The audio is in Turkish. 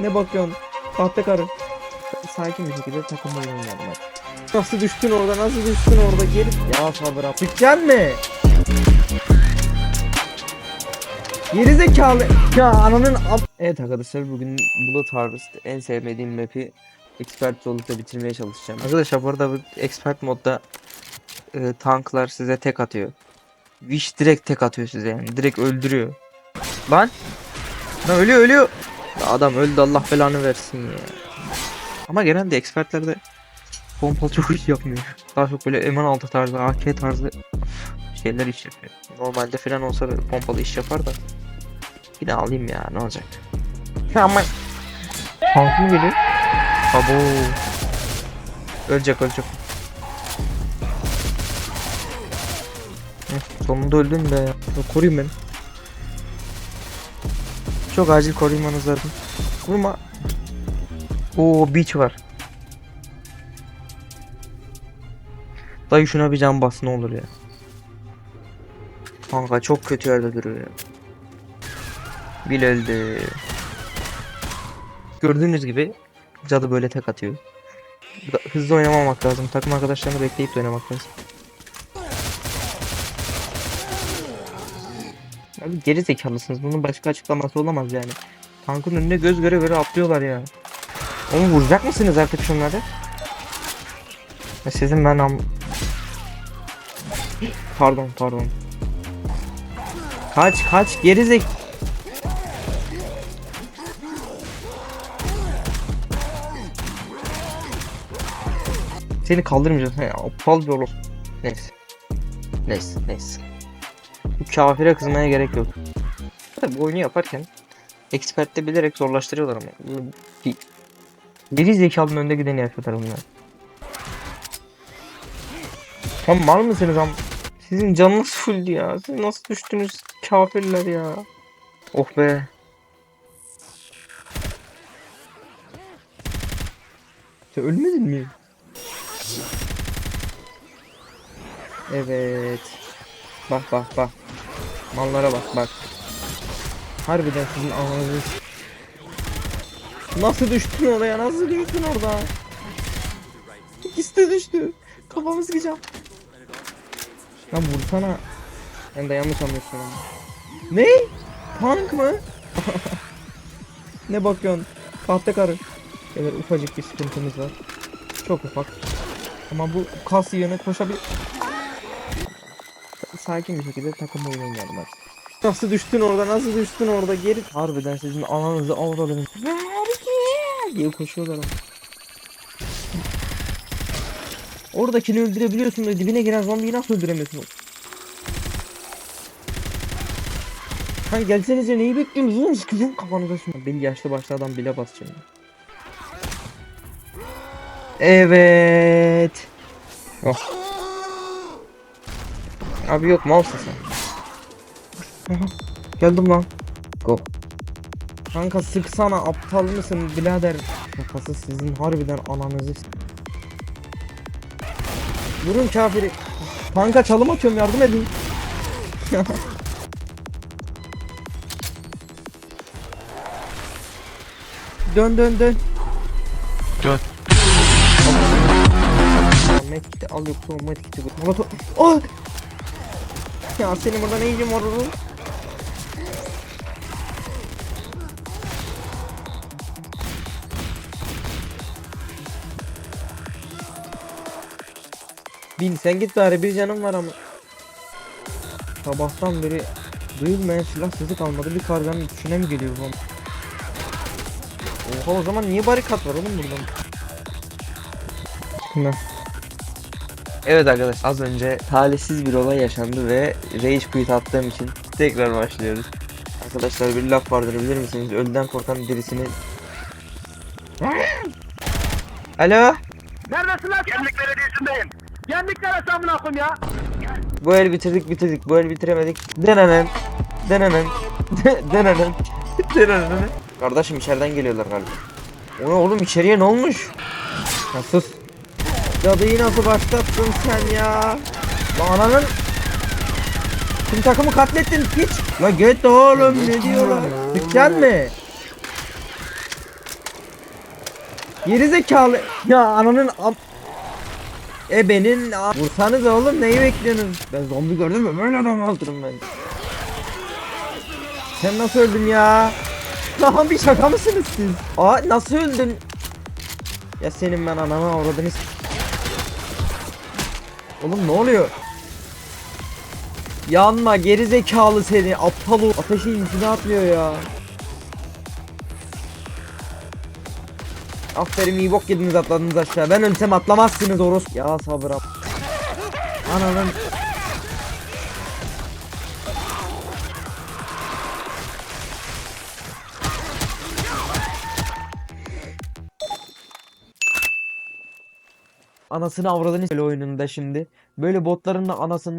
Ne bakıyorsun? Kahpe karı. Sakin bir şekilde takım oyunu hadi. Nasıl düştün orada? Nasıl düştün orada? Geri... Ya sabır. Çıkacaksın mı? Geri zekalı. Ya ananın ab- Evet arkadaşlar bugün Bullet Harvest en sevmediğim map'i expert zorlukla bitirmeye çalışacağım. Arkadaşlar bu arada bu expert modda e, tanklar size tek atıyor. Wish direkt tek atıyor size yani. Direkt öldürüyor. Lan. Lan ölüyor ölüyor. Ya adam öldü Allah belanı versin ya. Ama genelde expertlerde pompalı çok iş yapmıyor. Daha çok böyle M16 tarzı, AK tarzı şeyler iş yapıyor. Normalde falan olsa böyle pompalı iş yapar da. Bir de alayım ya ne olacak. Ama Tank mı geliyor? Abo. Ölecek ölecek. Hı, Sonunda öldün be. Ya Koruyun beni. Çok acil korumanız lazım. Vurma. Oo beach var. Dayı şuna bir can bas ne olur ya. Kanka çok kötü yerde duruyor ya. Bil öldü. Gördüğünüz gibi cadı böyle tek atıyor. Hızlı oynamamak lazım. Takım arkadaşlarını bekleyip de oynamak lazım. Abi geri zekalısınız. Bunun başka açıklaması olamaz yani. Tankın önüne göz göre göre atlıyorlar ya. Onu vuracak mısınız artık şunları? Sizin ben am... Pardon pardon. Kaç kaç geri zek... Seni kaldırmayacağız. He, aptal bir oğlum. Neyse. Neyse neyse. Bu kafire kızmaya gerek yok. Tabi bu oyunu yaparken Expert'te bilerek zorlaştırıyorlar ama. Bir, geri zekalının önde gideni yapıyorlar bunlar. Tam mal mısınız am? Sizin canınız fulldü ya. Siz nasıl düştünüz kafirler ya. Oh be. Sen ölmedin mi? Evet. Bak bak bak. Mallara bak bak. Harbiden sizin ananızı Nasıl düştün oraya? Nasıl düştün orada? İkisi de düştü. Kafamı sıkacağım. Lan vursana. Ben de yanlış anlıyorsun ama. Ne? Tank mı? ne bakıyorsun? Kahpe karı. Evet ufacık bir sıkıntımız var. Çok ufak. Ama bu kas yönü koşabilir. Sakin bir şekilde takım oyunu oynayalım hadi. Nasıl düştün orada? Nasıl düştün orada? Geri harbiden sizin ananızı avradınız. diye koşuyorlar. Oradakini öldürebiliyorsun da dibine giren zombiyi nasıl öldüremiyorsun? Hani gelsenize neyi bekliyorsunuz? Oğlum sıkacağım kafanıza şimdi. Beni yaşlı başlı adam bile basacağım. Evet. Oh. Abi yok malsın sen. Aha, Geldim lan. Go. Kanka sıksana aptal mısın birader? Kafası sizin harbiden ananızı. Vurun kafiri. Kanka çalım atıyorum yardım edin. dön dön dön. Dön. Medkit'i al yoksa o medkit'i vur. Molotov. Oh! Ya senin burada ne işin var oğlum? Bin sen git bari bir canım var ama. Sabahtan beri duyulmayan silah sesi kalmadı. Bir karganın içine mi geliyor bu? Oha o zaman niye barikat var oğlum burada? Ne? Evet arkadaşlar az önce talihsiz bir olay yaşandı ve rage quit attığım için tekrar başlıyoruz. Arkadaşlar bir laf vardır bilir misiniz? Ölüden korkan birisini... Alo? Neredesin lan? Gemlik Belediyesi'ndeyim. Gemlik neresi amına koyayım ya? Bu el bitirdik bitirdik bu el bitiremedik. Denenen. Denenen. Denenen. Denenen. Kardeşim içeriden geliyorlar galiba. O ne oğlum içeriye ne olmuş? Ya sus. Cadıyı nasıl başlattın sen ya? Lan ananın Tüm takımı katlettin piç. La git oğlum ne diyorlar? Dükkan mı? Gerizekalı. Ya ananın am... Ebenin. Vursanız oğlum neyi bekliyorsunuz? Ben zombi gördüm mü böyle adam öldürürüm ben. Sen nasıl öldün ya? Lan bir şaka mısınız siz? Aa nasıl öldün? Ya senin ben anama avradını Oğlum ne oluyor? Yanma geri zekalı seni aptal ol. Ateşe yüzüne atlıyor ya. Aferin iyi bok yediniz atladınız aşağı. Ben ölsem atlamazsınız oros. Ya sabır ab. Ananın. Anasını avradını oyununda şimdi. Böyle botların da anasını